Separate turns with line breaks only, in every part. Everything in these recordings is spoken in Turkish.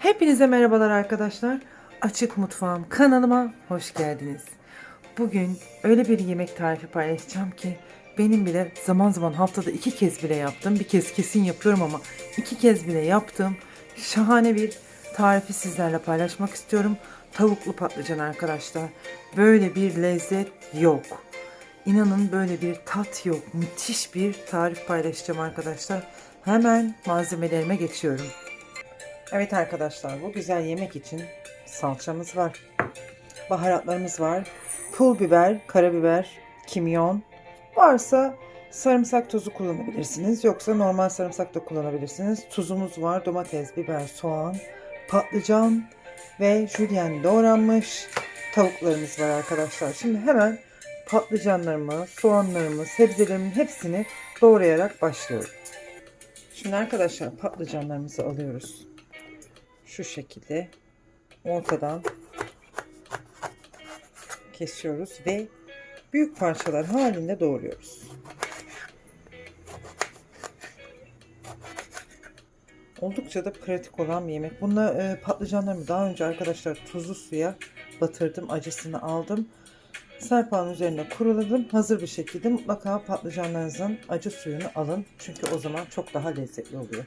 Hepinize merhabalar arkadaşlar. Açık Mutfağım kanalıma hoş geldiniz. Bugün öyle bir yemek tarifi paylaşacağım ki benim bile zaman zaman haftada iki kez bile yaptım. Bir kez kesin yapıyorum ama iki kez bile yaptım. Şahane bir tarifi sizlerle paylaşmak istiyorum. Tavuklu patlıcan arkadaşlar. Böyle bir lezzet yok. İnanın böyle bir tat yok. Müthiş bir tarif paylaşacağım arkadaşlar. Hemen malzemelerime geçiyorum. Evet arkadaşlar bu güzel yemek için salçamız var. Baharatlarımız var. Pul biber, karabiber, kimyon. Varsa sarımsak tozu kullanabilirsiniz. Yoksa normal sarımsak da kullanabilirsiniz. Tuzumuz var. Domates, biber, soğan, patlıcan ve jülyen doğranmış tavuklarımız var arkadaşlar. Şimdi hemen patlıcanlarımı, soğanlarımı, sebzelerimin hepsini doğrayarak başlıyorum. Şimdi arkadaşlar patlıcanlarımızı alıyoruz şu şekilde ortadan kesiyoruz ve büyük parçalar halinde doğruyoruz. Oldukça da pratik olan bir yemek. Bunda e, patlıcanlarımı daha önce arkadaşlar tuzlu suya batırdım. Acısını aldım. Serpağın üzerine kuruladım. Hazır bir şekilde mutlaka patlıcanlarınızın acı suyunu alın. Çünkü o zaman çok daha lezzetli oluyor.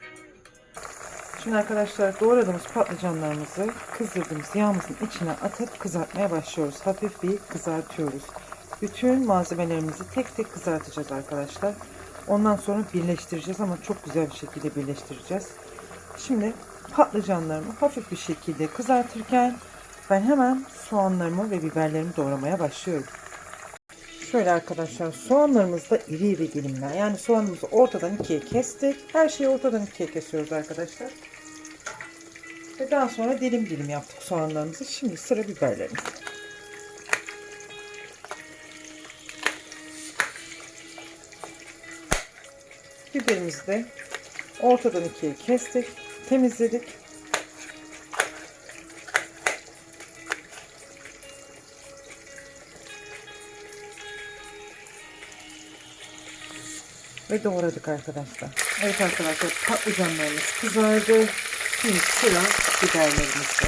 Şimdi arkadaşlar doğradığımız patlıcanlarımızı kızdırdığımız yağımızın içine atıp kızartmaya başlıyoruz. Hafif bir kızartıyoruz. Bütün malzemelerimizi tek tek kızartacağız arkadaşlar. Ondan sonra birleştireceğiz ama çok güzel bir şekilde birleştireceğiz. Şimdi patlıcanlarımı hafif bir şekilde kızartırken ben hemen soğanlarımı ve biberlerimi doğramaya başlıyorum. Şöyle arkadaşlar soğanlarımız da iri iri dilimler. Yani soğanımızı ortadan ikiye kestik. Her şeyi ortadan ikiye kesiyoruz arkadaşlar. Ve daha sonra dilim dilim yaptık soğanlarımızı. Şimdi sıra biberlerimiz. Biberimizi de ortadan ikiye kestik. Temizledik. Ve doğradık arkadaşlar. Evet arkadaşlar patlıcanlarımız kızardı. Şimdi sıra biberlerimizde.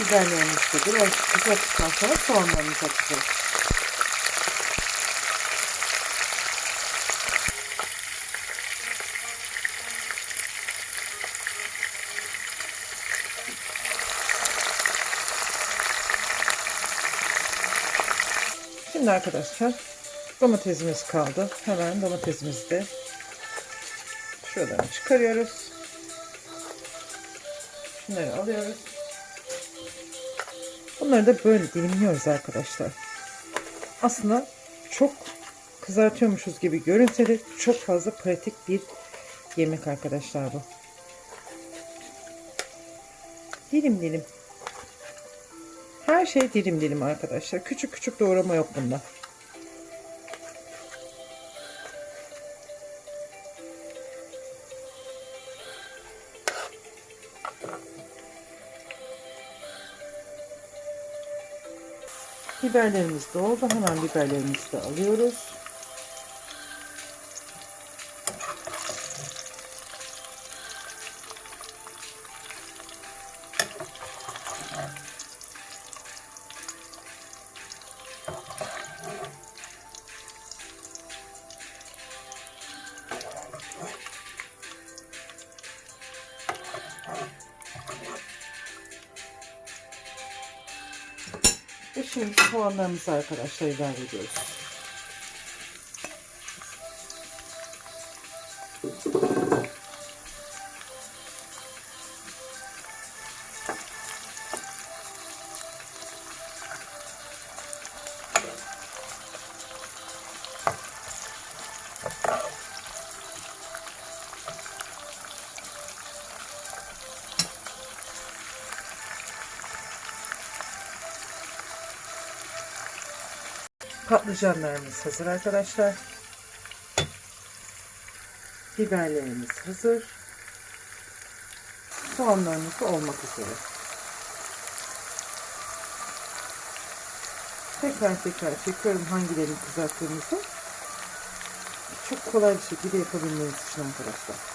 Biberlerimizde biraz kızarttıktan sonra soğanlarımızı atacağız. Şimdi arkadaşlar domatesimiz kaldı. Hemen domatesimizi de şuradan çıkarıyoruz. Şunları alıyoruz. Bunları da böyle dilimliyoruz arkadaşlar. Aslında çok kızartıyormuşuz gibi görünse de çok fazla pratik bir yemek arkadaşlar bu. Dilim dilim. Her şey dilim dilim arkadaşlar. Küçük küçük doğrama yok bunda. Biberlerimiz de oldu. Hemen biberlerimizi de alıyoruz. Şimdi soğanlarımızı arkadaşlar ilave ediyoruz. Patlıcanlarımız hazır arkadaşlar. Biberlerimiz hazır. Soğanlarımız da olmak üzere. Tekrar tekrar çekiyorum hangilerini kızarttığımızı. Çok kolay bir şekilde yapabilmeniz için arkadaşlar.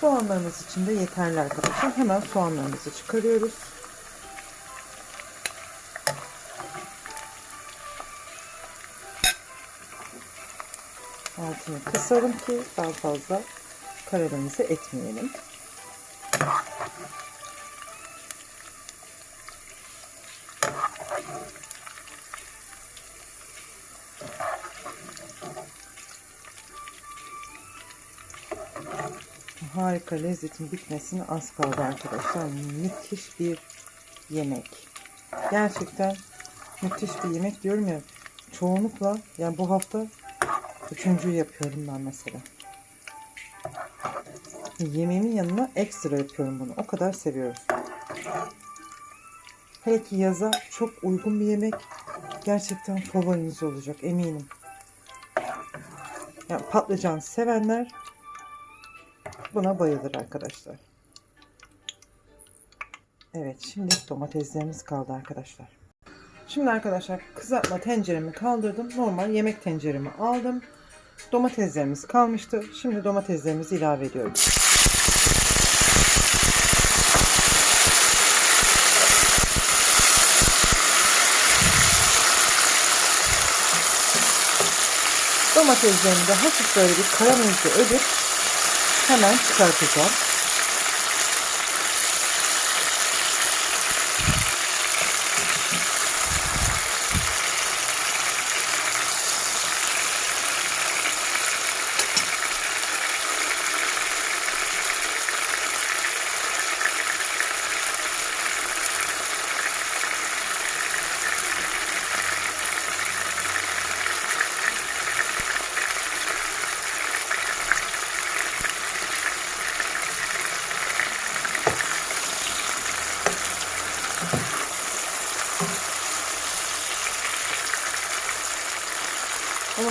Soğanlarımız için de yeterli arkadaşlar. Hemen soğanlarımızı çıkarıyoruz. Altını kısalım ki daha fazla karamelize etmeyelim. Harika lezzetin bitmesine az kaldı arkadaşlar. Müthiş bir yemek. Gerçekten müthiş bir yemek diyorum ya. Çoğunlukla yani bu hafta üçüncüyü yapıyorum ben mesela. Yemeğimin yanına ekstra yapıyorum bunu. O kadar seviyorum. Hele ki yaza çok uygun bir yemek. Gerçekten favoriniz olacak eminim. Yani patlıcan sevenler buna bayılır arkadaşlar. Evet şimdi domateslerimiz kaldı arkadaşlar. Şimdi arkadaşlar kızartma tenceremi kaldırdım. Normal yemek tenceremi aldım. Domateslerimiz kalmıştı. Şimdi domateslerimizi ilave ediyorum. Domateslerimi de hafif böyle bir karamelize edip hemen çıkartacağım.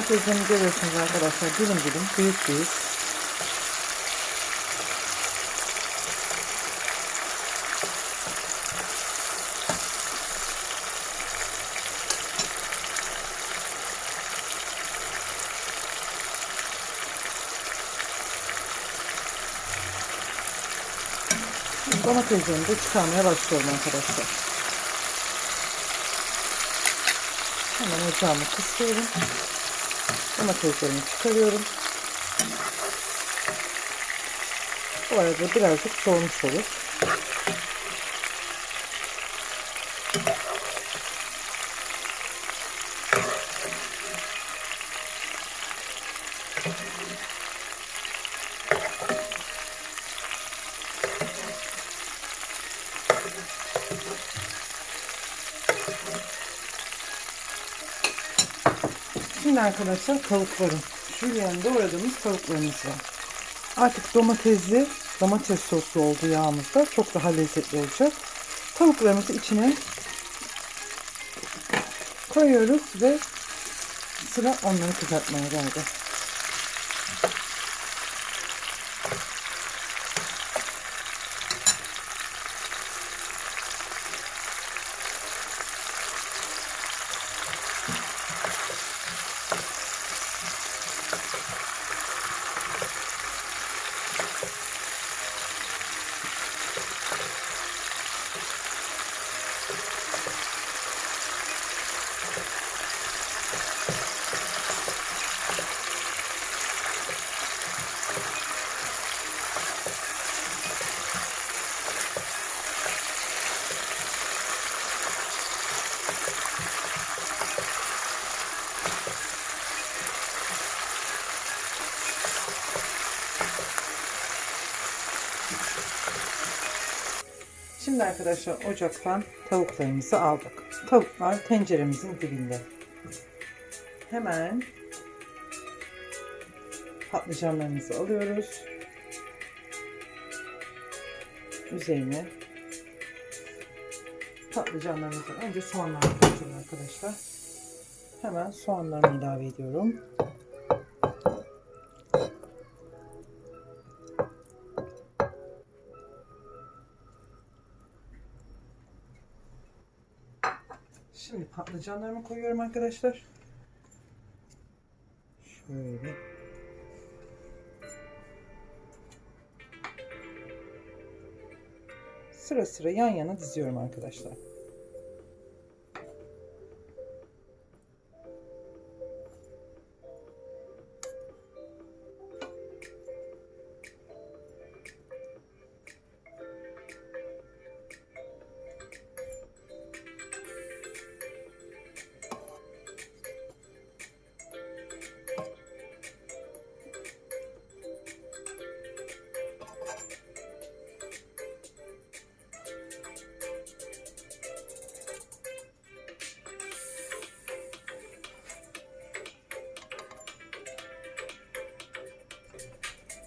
Domateslerimi görüyorsunuz arkadaşlar. Dilim dilim, büyük büyük. Domateslerimi de çıkarmaya başlıyorum arkadaşlar. Hemen ocağımı kısıyorum. Domateslerimi çıkarıyorum. Bu arada birazcık soğumuş olur. Arkadaşlar tavuklarım. Yanında doğradığımız tavuklarımız var. Artık domatesli domates soslu oldu yağımızda. Çok daha lezzetli olacak. Tavuklarımızı içine koyuyoruz ve sıra onları kızartmaya geldi. Şimdi arkadaşlar ocaktan tavuklarımızı aldık. Tavuklar tenceremizin dibinde. Hemen patlıcanlarımızı alıyoruz. Üzerine patlıcanlarımızı önce soğanlarını koyacağım arkadaşlar. Hemen soğanlarımı ilave ediyorum. patlıcanlarımı koyuyorum arkadaşlar. Şöyle. Sıra sıra yan yana diziyorum arkadaşlar.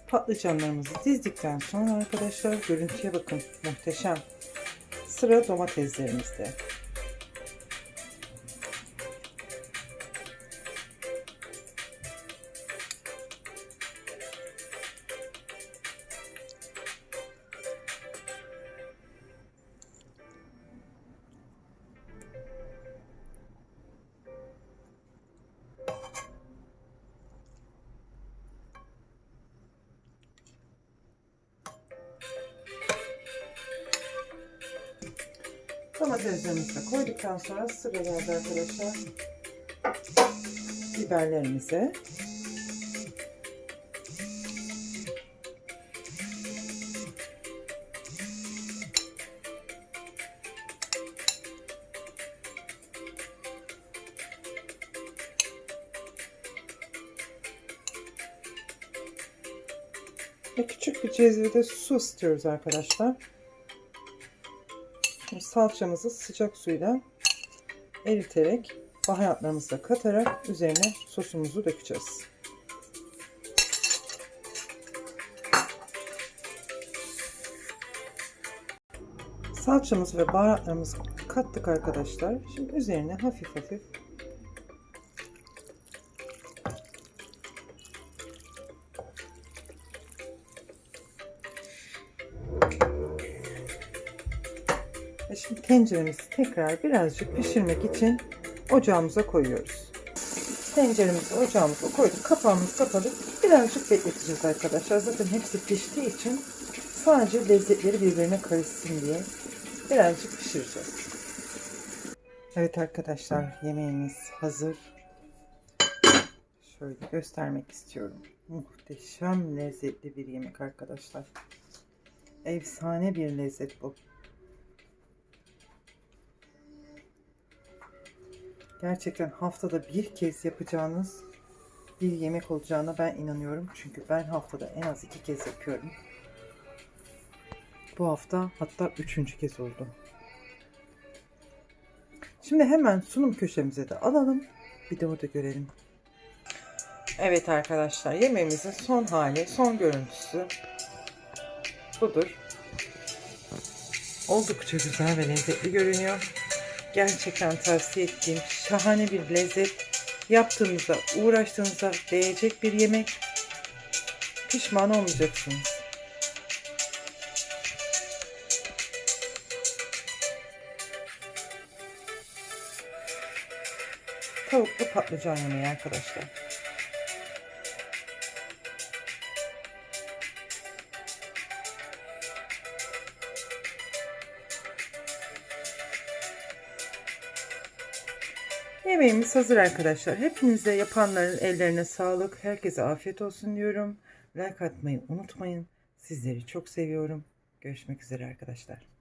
Patlıcanlarımızı dizdikten sonra arkadaşlar görüntüye bakın muhteşem. Sıra domateslerimizde. De koyduktan sonra sıra geldi arkadaşlar. Biberlerimize. Ve küçük bir cezvede su ısıtıyoruz arkadaşlar. Salçamızı sıcak suyla eriterek baharatlarımızı da katarak üzerine sosumuzu dökeceğiz. Salçamızı ve baharatlarımızı kattık arkadaşlar. Şimdi üzerine hafif hafif tenceremizi tekrar birazcık pişirmek için ocağımıza koyuyoruz. Tenceremizi ocağımıza koyduk. Kapağımızı kapadık. Birazcık bekleteceğiz arkadaşlar. Zaten hepsi piştiği için sadece lezzetleri birbirine karışsın diye birazcık pişireceğiz. Evet arkadaşlar yemeğimiz hazır. Şöyle göstermek istiyorum. Muhteşem lezzetli bir yemek arkadaşlar. Efsane bir lezzet bu. Gerçekten haftada bir kez yapacağınız bir yemek olacağına ben inanıyorum. Çünkü ben haftada en az iki kez yapıyorum. Bu hafta hatta üçüncü kez oldu. Şimdi hemen sunum köşemize de alalım. Bir de orada görelim. Evet arkadaşlar yemeğimizin son hali, son görüntüsü budur. Oldukça güzel ve lezzetli görünüyor gerçekten tavsiye ettiğim şahane bir lezzet. Yaptığınızda, uğraştığınızda değecek bir yemek. Pişman olmayacaksınız. Tavuklu patlıcan yemeği arkadaşlar. Yemeğimiz hazır arkadaşlar. Hepinize yapanların ellerine sağlık. Herkese afiyet olsun diyorum. Like atmayı unutmayın. Sizleri çok seviyorum. Görüşmek üzere arkadaşlar.